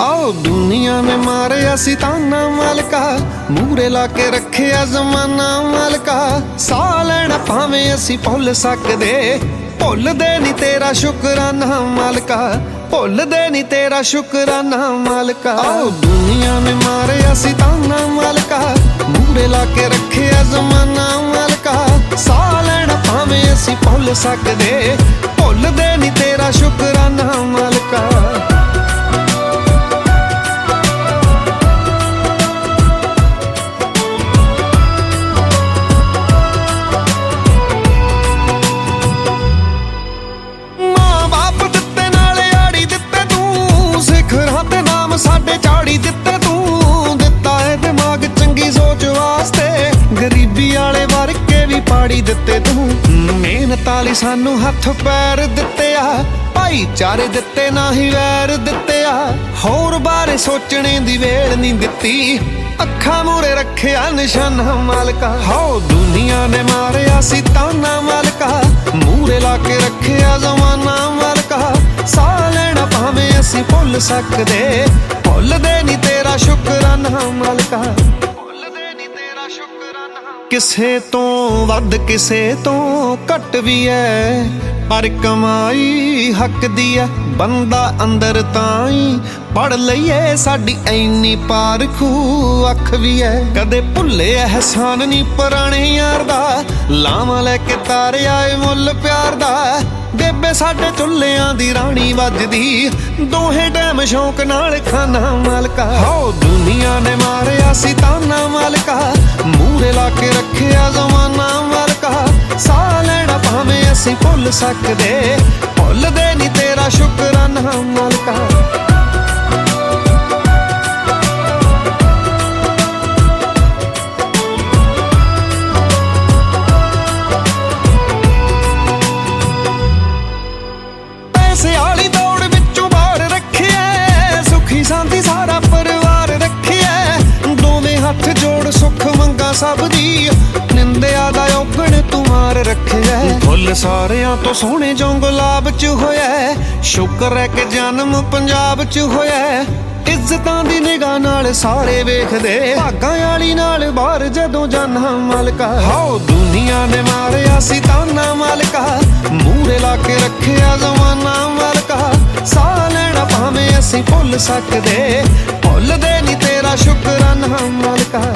ਆਓ ਦੁਨੀਆ ਨੇ ਮਾਰਿਆ ਸੀ ਤਾਨਾ ਮਾਲਕਾ ਮੂਰੇ ਲਾ ਕੇ ਰੱਖਿਆ ਜ਼ਮਾਨਾ ਮਾਲਕਾ। ਸਾਹ ਲੈਣਾ ਭਾਵੇਂ ਅਸੀਂ ਭੁੱਲ ਸਕਦੇ, ਭੁੱਲਦੇ ਨਹੀਂ ਤੇਰਾ ਸ਼ੁਕਰਾਨਾ ਮਾਲਕਾ, ਭੁੱਲਦੇ ਨਹੀਂ ਤੇਰਾ ਸ਼ੁਕਰਾਨਾ ਮਾਲਕਾ। ਆਓ ਦੁਨੀਆ ਨੇ ਮਾਰਿਆ ਸੀ ਤਾਨਾ ਮਾਲਕਾ ਮੂਰੇ ਲਾ ਕੇ ਰੱਖਿਆ ਜ਼ਮਾਨਾ ਮਾਲਕਾ। ਸਾਹ ਲੈਣਾ ਭਾਵੇਂ ਅਸੀਂ ਭੁੱਲ ਸਕਦੇ, ਭੁੱਲਦੇ ਨਹੀਂ ਤੇਰਾ ਸ਼ੁਕਰਾਨਾ ਸਾਡੇ ਚਾੜੀ ਦਿੱਤੇ ਤੂੰ, ਦਿੱਤਾ ਹੈ ਦਿਮਾਗ ਚੰਗੀ ਸੋਚ ਵਾਸਤੇ। ਗਰੀਬੀ ਵਾਲੇ ਵਰਕੇ ਵੀ ਪਾੜੀ ਦਿੱਤੇ ਤੂੰ। ਮਿਹਨਤ ਵਾਲੀ ਸਾਨੂੰ ਹੱਥ ਪੈਰ ਦਿੱਤੇ ਆ ਭਾਈਚਾਰੇ ਦਿੱਤੇ ਨਾ ਹੀ ਵੈਰ ਦਿੱਤੇ ਆ ਹੋਰ ਬਾਰੇ ਸੋਚਣੇ ਦੀ ਵੇਲ ਨਹੀਂ ਦਿੱਤੀ, ਅੱਖਾਂ ਮੂਰੇ ਰੱਖਿਆ ਨਿਸ਼ਾਨਾ ਮਾਲਕਾ। ਹੋ ਦੁਨੀਆ ਨੇ ਮਾਰਿਆ ਸੀ ਤਾਨਾ ਮਾਲਕਾ ਮੂਰੇ ਲਾ ਕੇ ਰੱਖਿਆ ਜ਼ਮਾਨਾ ਮਾਲਕਾ। ਸਾਹ ਲੈਣਾ ਭਾਵੇਂ ਅਸੀਂ ਭੁੱਲ ਸਕਦੇ ਭੁੱਲਦੇ ਨਹੀਂ ਤੇਰਾ ਸ਼ੁਕਰਾਨਾ ਮਾਲਕਾ। ਭੁੱਲਦੇ ਨਹੀਂ ਤੇਰਾ ਸ਼ੁਕਰਾਨਾ। ਕਿਸੇ ਤੋਂ ਵੱਧ ਕਿਸੇ ਤੋਂ ਘੱਟ ਵੀ ਐ। ਪਰ ਕਮਾਈ ਹੱਕ ਦੀ ਐ, ਬੰਦਾ ਅੰਦਰ ਤਾਂ ਪੜ ਲਈਏ ਸਾਡੀ ਐਨੀ ਪਾਰਖੂ ਅੱਖ ਵੀ ਐ। ਕਦੇ ਭੁੱਲੇ ਅਹਿਸਾਨ ਨਹੀਂ ਪੁਰਾਣੇ ਯਾਰ ਦਾ। ਲਾਵਾਂ ਲੈ ਕੇ ਤਾਰਿਆ ਏ ਮੁੱਲ ਪਿਆਰ ਦਾ। ਬੇਬੇ ਸਾਡੇ ਚੁੱਲਿਆਂ ਦੀ ਰਾਣੀ ਵੱਜਦੀ। ਦੋਹੇ ਟਾਈਮ ਸ਼ੌਂਕ ਨਾਲ ਖਾਣਾ ਮਾਲਕਾ। ਹੋ ਦੁਨੀਆ ਨੇ ਮਾਰਿਆ ਸੀ ਤਾਨਾ ਮਾਲਕਾ। ਮੂਰੇ ਅਸੀਂ ਭੁੱਲ ਸਕਦੇ, ਭੁੱਲਦੇ ਨਹੀਂ ਤੇਰਾ ਸ਼ੁਕਰਾਨਾ ਮਾਲਕਾ। ਪੈਸੇ ਵਾਲੀ ਦੌੜ ਵਿੱਚੋਂ ਬਾਹਰ ਰੱਖਿਆ, ਸੁਖੀ ਸਾਂਤੀ ਸਾਰਾ ਪਰਿਵਾਰ ਰੱਖਿਆ। ਦੋਵੇਂ ਹੱਥ ਜੋੜ ਸੁੱਖ ਮੰਗਾ ਸਭ ਦੀ ਰੱਖਿਆ ਫੁੱਲ ਸਾਰਿਆਂ ਤੋਂ ਸੋਹਣੇ ਜੋ ਗੁਲਾਬ ਚ ਹੋਇਆ ਸ਼ੁਕਰ ਹੈ ਕਿ ਜਨਮ ਪੰਜਾਬ ਚ ਹੋਇਆ ਇੱਜ਼ਤਾਂ ਦੀ ਨਿਗਾਹ ਨਾਲ ਸਾਰੇ ਵੇਖਦੇ ਭਾਗਾਂ ਵਾਲੀ ਨਾਲ ਬਾਹਰ ਜਦੋਂ ਜਾਨਾ ਮਾਲਕਾ। ਹਾਓ, ਦੁਨੀਆ ਨੇ ਮਾਰਿਆ ਸੀ ਤਾਨਾ ਮਾਲਕਾ। ਮੂਰੇ ਲਾ ਕੇ ਰੱਖਿਆ ਜ਼ਮਾਨਾ ਮਾਲਕਾ। ਸਾਹ ਲੈਣਾ ਭਾਵੇਂ ਅਸੀਂ ਭੁੱਲ ਸਕਦੇ। ਭੁੱਲਦੇ ਨਹੀਂ ਤੇਰਾ ਸ਼ੁਕਰਾਨਾ ਮਾਲਕਾ।